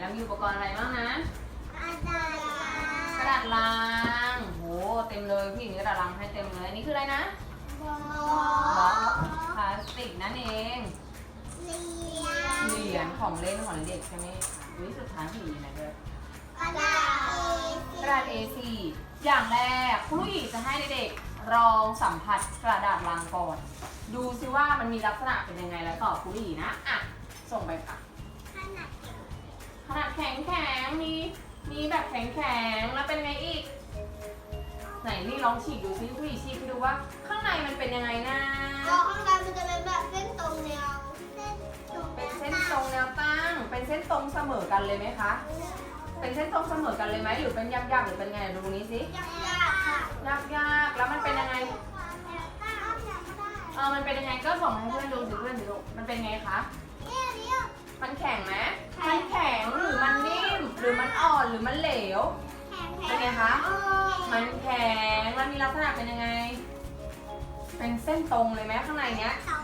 เรามีอุปกรณ์อะไรบ้างนะอาจารย์กระดาษลังโห เต็มเลยพี่หญิงกระดาษลังให้เต็มเลยอันนี้คืออะไรนะบอบล็อกพลาสติกนั่นเองเลียเหรียญของเล่นของเด็กใช่ไหมคะวิสุดท้ายผีนะเด้อกระดาษกระดาษ A4 อย่างแรกครูลูกหยีจะให้เด็กๆลองสัมผัสกระดาษลังก่อน ดูซิว่ามันมีลักษณะเป็นยังไงแล้วตอบครูลูกหยีนะ อะ ส่งไปค่ะขนาด ขนาดแข็งแข็งๆมีมีแบบแข็งแข็งๆแล้วเป็นไงอีก ไหนนี่ลองฉีกดูซิผู้หญิงฉีกให้ดูว่า ข้างในมันเป็นยังไงนะก็ข้างในมันจะเป็นแบบเส้นตรงแนวเส้นตรงเป็นเส้นตรงแนวตั้ง เป็นเส้นตรงเสมอกันเลยไหมคะ เป็นเส้นตรงเสมอกันเลยไหมหรือเป็นยับๆหรือเป็นไงดูนี้สิยากยากค่ะยากๆแล้วมันเป็นยังไงเออมันเป็นยังไงก็ส่งให้เพื่อนดูสิเพื่อนดูมันเป็นไงคะเนี่ยเนี่ยมันแข็งไหมแข็ มันงแข็งหรือมันนิ่ม หรือมันอ่อนหรือมันเหลวแข็งเป็นไงคะ มันแข็งแล้วมีลักษณะเป็นยังไง เป็นเส้นตรงเลยไหมข้างในเนี้ยเตา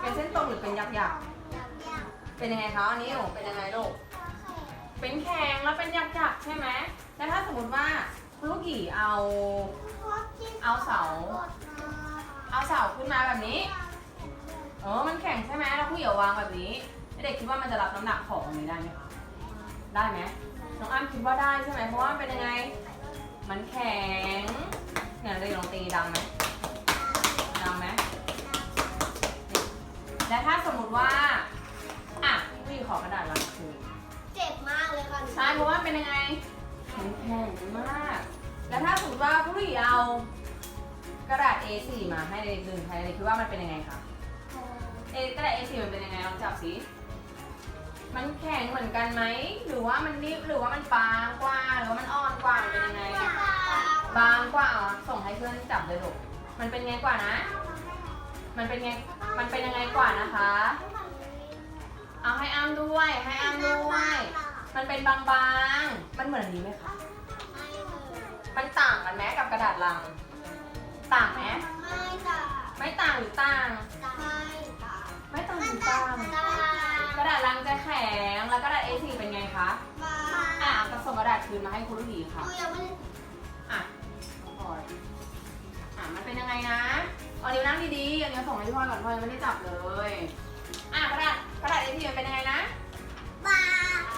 เป็นเส้นตรงหรือเป็นยักษ์ยักษ์ยากยากเป็นยังไงคะอันนี้หนูเป็นยังไงลูก เป็นแข็งแล้วเป็นยักษ์ยักษ์ใช่ไหมแล้วถ้าสมมติว่าลูกหยีเอา เอาเสา เอาเสาขึ้นมาแบบนี้ เออ มันแข็งใช่ไหมแล้วผู้หญิงเอาวางแบบนี้ เด็กคิดว่ามันจะรับน้ำหนักของตรงนี้ได้ไหมคะ ได้ไหมน้องอ้ำคิดว่าได้ใช่ไหมเพราะว่ามันเป็นยังไง มันแข็งเนี่ยเราลองตีดังไหมดังไหมและถ้าสมมุติว่า อะผู้หญิงขอกระดาษลังคืนเจ็บมากเลยค่ะใช่เพราะว่ามันเป็นยังไงมันแข็งมาก แล้วถ้าสมมติว่าผู้หญิงเอากระดาษ A4 มาให้เด็กดึงใครเด็กคิดว่ามันเป็นยังไงคะ เอกระดาษ A4 มันเป็นยังไงลองจับสิ มันแข็งเหมือนกันไหม หรือว่ามันนิ่มหรือว่ามันบางกว่าหรือว่ามันอ่อนกว่ามันเป็นยังไง บางกว่าเหรอส่งให้เพื่อนจับเลยลูกมันเป็นไงกว่านะ มันเป็นไง มันเป็นยังไงกว่านะคะ เอาให้อ้ำด้วย ให้อ้ำด้วย มันเป็นบางๆ มันเหมือนอันนี้ไหมคะ มันต่างกันไหมกับกระดาษลัง ต่างไหมไม่ต่างไม่ต่างหรือต่าง ไม่ต่างไม่ต่างห รือต่างกระดาษลังจะแข็ง แล้วกระดาษ A4 เป็นไงคะ มาอะเอาส่งกระดาษคืนมาให้คุณลูกหยีค่ะดูยังไม่ได้อะพลอยอะ มันเป็นยังไงนะเอานิ้วนั่งดีๆเอานิ้วส่งให้พี่พลอยก่อนพลอยยังไม่ได้จับเลย อะกระดาษกระดาษ A4 มันเป็นยังไงนะ บา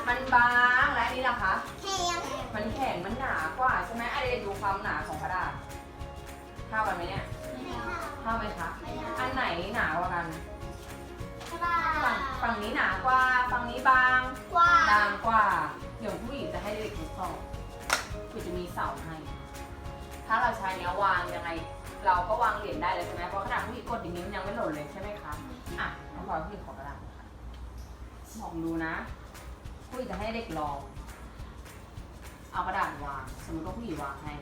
มันบางและอันนี้ล่ะคะ แข็งมันแข็ง มันหนากว่าใช่ไหมอะเด็กๆดูความหนาของกระดาษเท่ากันไหมเนี่ยเท่าไหมคะอันไหนหนากว่ากันฝั่ง ฝั่งนี้หนากว่า ฝั่งนี้บางกว่าบางกว่า เดี๋ยวผู้หญิงจะให้เด็กทดสอบคือจะมีเสาให้ ถ้าเราใช้เนี้ยวางยังไง เราก็วางเหรียญได้เลยใช่ไหมเพราะขนาดผู้หญิงกดอย่างนี้มันยังไม่หล่นเลยใช่ไหมคะ อะน้องพลอยผู้หญิงขอกระดาษหน่อยค่ะลองดูนะ ผู้หญิงจะให้เด็กลอง เอากระดาษวาง สมมติว่าผู้หญิงวางให้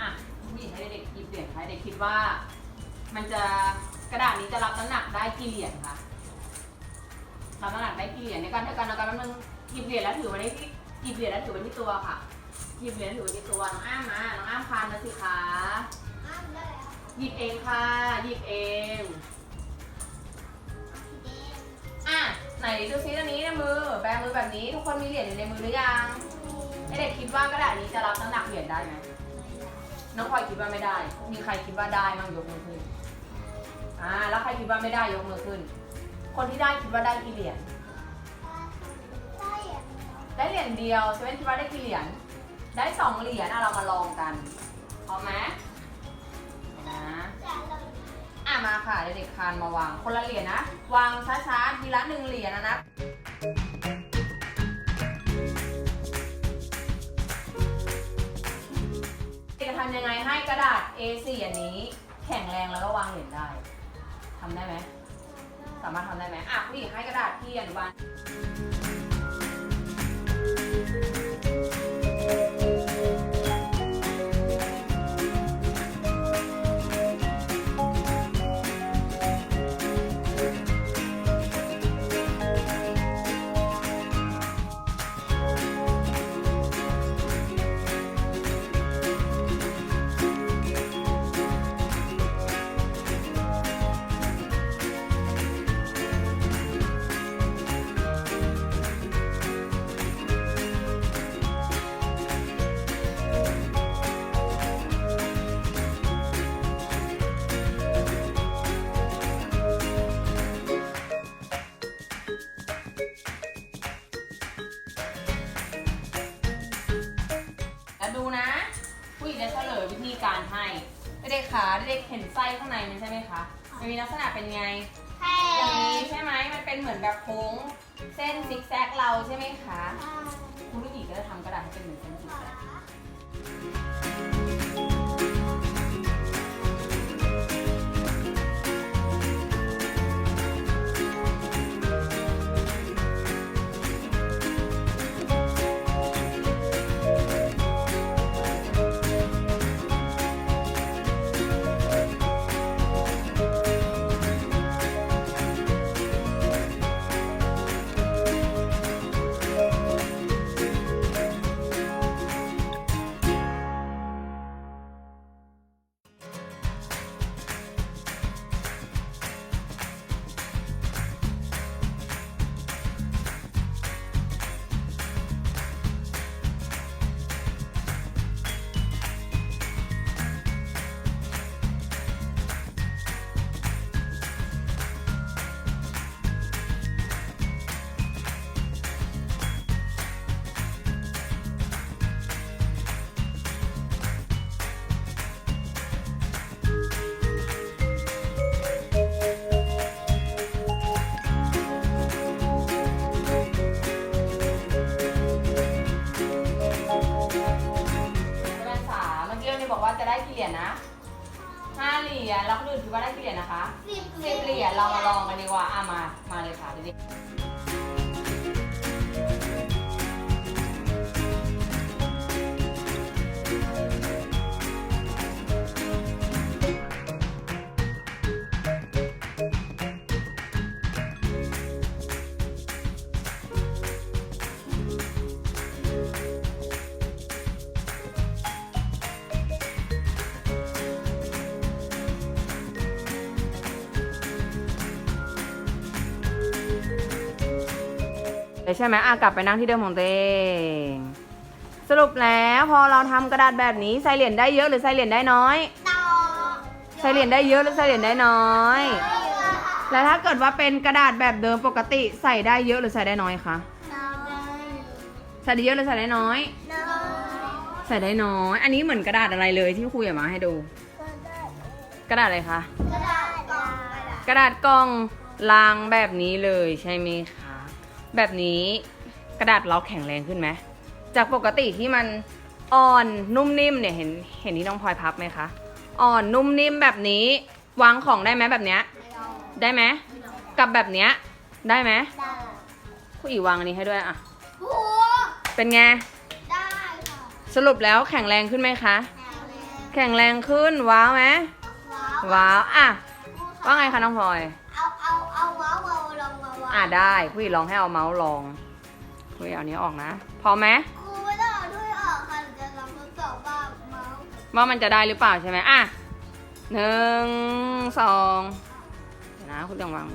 อะผู้หญิงให้เด็กหยิบเหรียญให้เด็กคิดว่า มันจะกระดาษนี้จะรับน้ำหนักได้กี่เหรียญคะรับน้ำหนักได้กี่เหรียญในการเท่ากันในการมันหยิบเหรียญแล้วถือไว้ที่หยิบเหรียญแล้วถือไว้ที่ตัวค่ะหยิบเหรียญถือไว้ที่ตัวน้องอ้ามมาน้องอ้ามคานมาสิคะหยิบเองค่ะหยิบเองอะไหนดูซิตรงนี้ในมือ แบมือแบบนี้ ทุกคนมีเหรียญอยู่ในมือหรือยังให้เด็กคิดว่ากระดาษนี้จะรับน้ำหนักเหรียญได้ไหมน้องพลอยคิดว่าไม่ได้ มีใครคิดว่าได้มั่งยกมือขึ้น อ่าแล้วใครคิดว่าไม่ได้ยกมือขึ้น คนที่ได้คิดว่าได้กี่เหรียญได้เหรียญเดียวเซเว่นคิดว่าได้กี่เหรียญได้สองเหรียญอะเรามาลองกันพร้อมไหมนะอะมาค่ะเด็กๆคานมาวางคนละเหรียญนะ วางช้าๆทีละหนึ่งเหรียญนะนะจะทำยังไงให้กระดาษ A4 อันนี้ แข็งแรงแล้วก็วางเหรียญได้ ทำได้ไหม สามารถทำได้ไหมอะผู้หญิงให้กระดาษที่อนุบาล การให้เด็กๆขาเด็กๆเห็นไส้ข้างในมันใช่ไหมคะมันมีลักษณะเป็นไงแพ้อย่างนี้ใช่ไหมมันเป็นเหมือนแบบโค้งเส้นซิกแซกเราใช่ไหมคะคุณลูกหยีก็จะทำกระดาษให้เป็นเหมือนเส้นซิกแซก บอกว่าจะได้กี่เหรียญนะห้าเหรียญแล้วคนอื่นคิดว่าได้กี่เหรียญนะคะสิบสิบเหรียญเรามาลองกันดีกว่าอะมา มาเลยค่ะเด็กเใช่ไหมอะกลับไปนั่งที่เดิมของตัวเอง สรุปแล้วพอเราทำกระดาษแบบนี้ใส่เหรียญได้เยอะหรือใส่เหรียญได้น้อย ต่อใส่เหรียญได้เยอะหรือใส่เหรียญได้น้อย แล้วถ้าเกิดว่าเป็นกระดาษแบบเดิมปกติใส่ได้เยอะหรือใส่ได้น้อยคะน้อยใส่ได้เยอะหรือใส่ได้น้อย น้อยใส่ได้น้อย อันนี้เหมือนกระดาษอะไรเลยที่ครูอยากมาให้ดูกระดาษอะไรคะ กระดาษกล่องกระดาษกล่องลางแบบนี้เลยใช่ไหมคะ แบบนี้กระดาษเราแข็งแรงขึ้นไหมจากปกติที่มันอ่อนนุ่มนิ่มเนี่ยเห็นเห็นที่น้องพลอยพับไหมคะอ่อนนุ่มนิ่มแบบนี้วางของได้ไหมแบบเนี้ยได้ไหมกับแบบเนี้ยได้ไหมได้ผู้อีวางอันนี้ให้ด้วยอะโอ้เป็นไงได้ค่ะสรุปแล้วแข็งแรงขึ้นไหมคะ แข็งแรงแข็งแรงขึ้นว้าวไหมว้าวว้าวอะว่าไงคะน้องพลอย องมาวางอะได้ผู้อีลองให้เอาเมาส์ลองผู้อีเอานี้ออกนะ พอไหมครูไม่ต้องเอาถ้วยออกค่ะเดี๋ยวจะลองทดสอบว่าเมาส์ว่ามันจะได้หรือเปล่าใช่ไหมอะหนึ่งสองเดี๋ยวนะคุณต้องวาง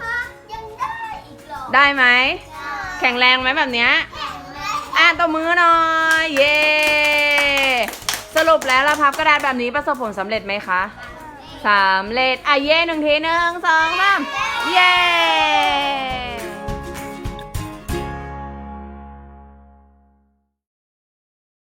ฮะยังได้อีกเหรอได้ไหมได้แข็งแรงไหมแบบเนี้ย แข็งแรงอะตบมือหน่อย เย้สรุปแล้วเราพับกระดาษแบบนี้ประสบผลสำเร็จไหมคะสำเร็จอะเย้หนึ่งทีหนึ่งสองสามเ耶！